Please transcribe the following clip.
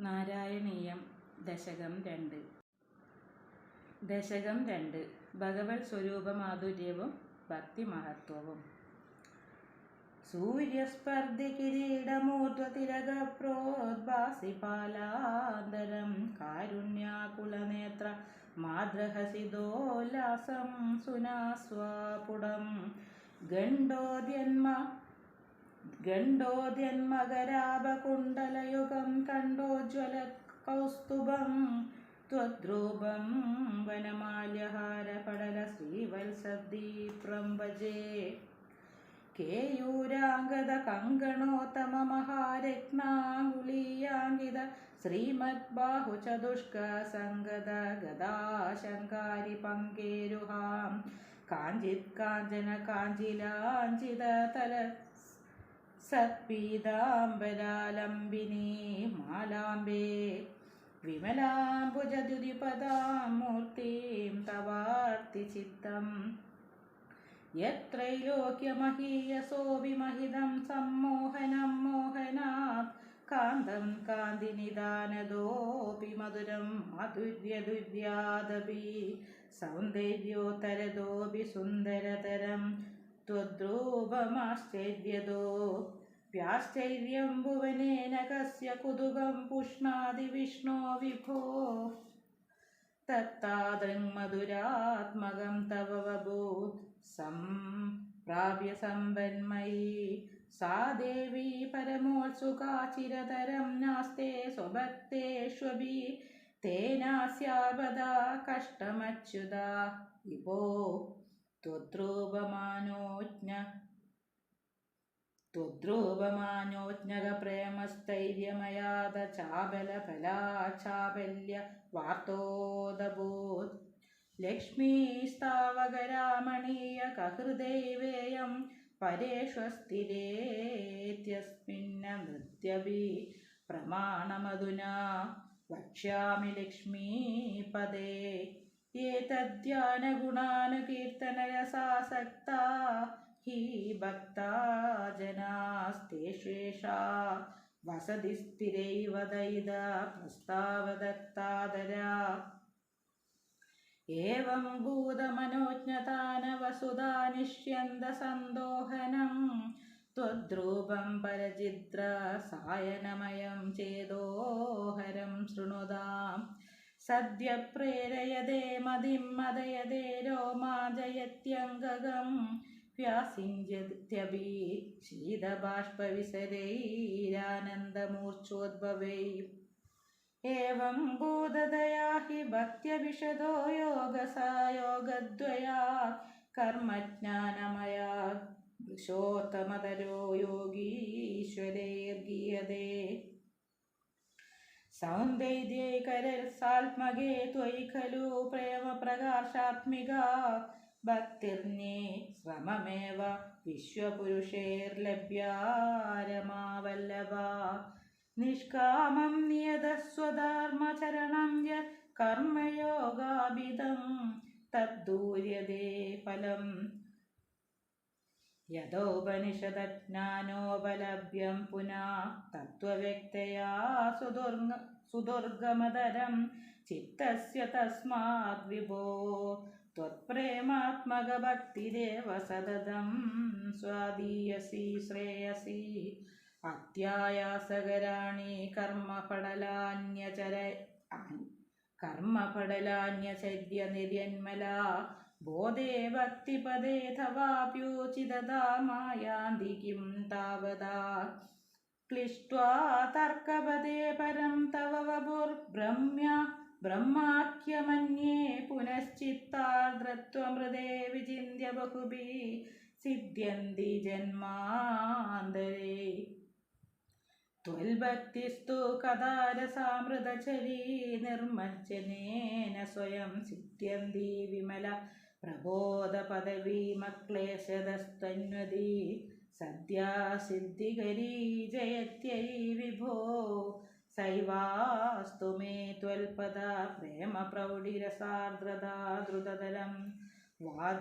നാരായണീയം ദശകം രണ്ട്. ദശകം രണ്ട് ഭഗവത് സ്വരൂപമാധുര്യവും ഭക്തിമഹത്വവും. സൂര്യസ്പർദ്ധി കിരീടമൂർധ്വതിലകപ്രോദ്ഭാസിപാലാന്തരം കാരുണ്യാകുലനേത്ര മാതൃഹസിതോല്ലാസം സുനാസ്വാപുടം. ഗണ്ഡോദ്യന്മ गण्डोद्यन्मगराभकुण्डलयुगं खण्डोज्ज्वलकौस्तुभं त्वद्रूपं वनमाल्यहारपडलश्रीवल्सद्दीप्रं भजे केयूराङ्गदकङ्गणोत्तममहारत्नाङ्गुलीयाङ्गिद श्रीमद्बाहुचतुष्कसङ्गद गदाशङ्कारि पङ्केरुहां काञ्चित् काञ्चन काञ्जिलाञ्जित तल സത്പീതാംബരാലംബിനി മാലാംബേ. വിമലാംബുജദ്യുതിപദാമൂർത്തിം തവാർത്തി ചിത്തം. യത്രൈലോക്യമഹീയസോവിമഹിതം സമ്മോഹനം മോഹനാത് കാന്തം കാന്തിനിദാനതോപി മധുരം മധുര്യദുര്യാദപി. സൗന്ദര്യോത്തരതോപി സുന്ദരതരം. त्वद्रूपमाश्चर्यदो व्याश्चर्यं भुवनेन कस्य कुतुकं पुष्णादि विष्णो विभो तत्तादृङ्मधुरात्मकं तव वभूत् सम्प्राप्य सम्पन्मयी सा देवी परमोत्सुका चिरतरं नास्ते स्वभक्तेष्वपि तेनास्यापदा कष्टमच्युता विभो ത്വദ്രൂപമാനോജ്ഞ. ത്വദ്രൂപമാനോജ്ഞകപ്രേമസ്ഥൈര്യമയാത ചാബലഫലാചാബല്യ വാർത്തോദബോധ്. ലക്ഷ്മീസ്താവകരാമണീയ കഹൃദൈവേയം പരേഷ്വസ്ഥിരേത്യസ്മിന്ന നൃത്യവി പ്രമാണമധുന വക്ഷ്യാമി ലക്ഷ്മീപദേ एतद्ध्यानगुणानुकीर्तनरसासक्ता हि भक्ता जनास्तेष्वेषा वसति स्थिरैव दयिदा प्रस्तावदत्तादरा एवं भूतमनोज्ञतानवसुधा निष्यन्दसन्दोहनं त्वद्रूपं परचिद्रसायनमयं चेदोहरं शृणुताम् സദ്യ പ്രേരയതേ മതിം മതയതേ രോമാ ജയത്യംഗകം വ്യാസിഞ്ചത്യഭീ ശീതബാഷ്പവിസരൈരാനന്ദമൂർച്ചോദ്ഭവൈ ഏവം ഭൂതദയാ ഹി ഭക്ത്യവിശദോ യോഗസായോഗദ്വയാ. കർമ്മജ്ഞാനമയാ പുരുഷോത്തമതരോ യോഗീശ്വരൈർഗീയതേ. സാമ്പൈദ്യൈകരസാത്മകേ ത്വയി ഖലു പ്രേമപ്രകാശാത്മിക. ഭക്തിർനീ സ്വമമേവ വിശ്വപുരുഷേർലഭ്യാരമാവല്ലഭ. നിഷ്കാമം നിയതസ്വധർമ്മചരണം യ കർമ്മയോഗാഭിതം തദ്ദൂര്യതേ ഫലം यदोपनिषदज्ञानोपलभ्यं पुनः तत्त्वव्यक्तया सुदुर्ग सुदुर्गमतरं चित्तस्य तस्माद् विभो त्वत्प्रेमात्मकभक्तिरेव सततं स्वादीयसि श्रेयसि अत्यायासकराणि कर्मपडलान्यचर कर्मपडलान्यचर्यनिर्यन्मला बोधे भक्तिपदे तवाप्योचिददा मायान्ति किं तावदा क्लिष्ट्वा तर्कपदे परं तव वपुर्ब्रह्म्या ब्रह्माख्यमन्ये पुनश्चित्तार्द्रत्वमृदे विचिन्त्य बहुभिः सिद्ध्यन्ति जन्मान्तरे त्वल्भक्तिस्तु कदारसामृतचरी निर्मज्जनेन स्वयं सिद्ध्यन्ति विमल പ്രബോധപദവി മക്ലേശതസ്തന്വതി സദ്യാസിദ്ധികരീ ജയത്यै വിഭോ സൈവാസ്തു മേ ത്വൽപദ പ്രേമപ്രൗഢിരസാർദ്രതാ ദ്രുതതരം വാദാലയാദീശ്വരാ